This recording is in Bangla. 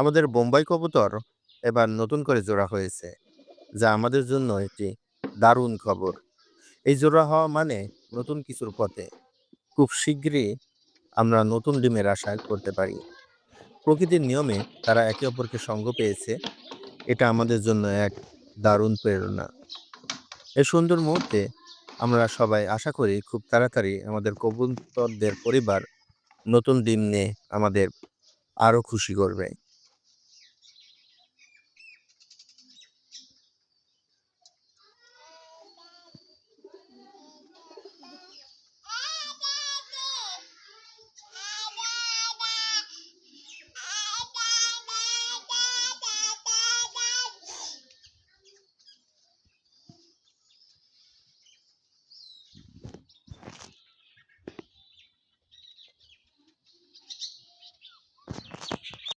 আমাদের বোম্বাই কবুতর এবার নতুন করে জোড়া হয়েছে, যা আমাদের জন্য একটি দারুণ খবর। এই জোড়া হওয়া মানে নতুন কিছুর পথে। খুব শীঘ্রই আমরা নতুন ডিমের আশা করতে পারি। প্রকৃতির নিয়মে তারা একে অপরকে সঙ্গ পেয়েছে, এটা আমাদের জন্য এক দারুণ প্রেরণা। এ সুন্দর মুহূর্তে আমরা সবাই আশা করি খুব তাড়াতাড়ি আমাদের কবুতরদের পরিবার নতুন ডিম নিয়ে আমাদের আরও খুশি করবে।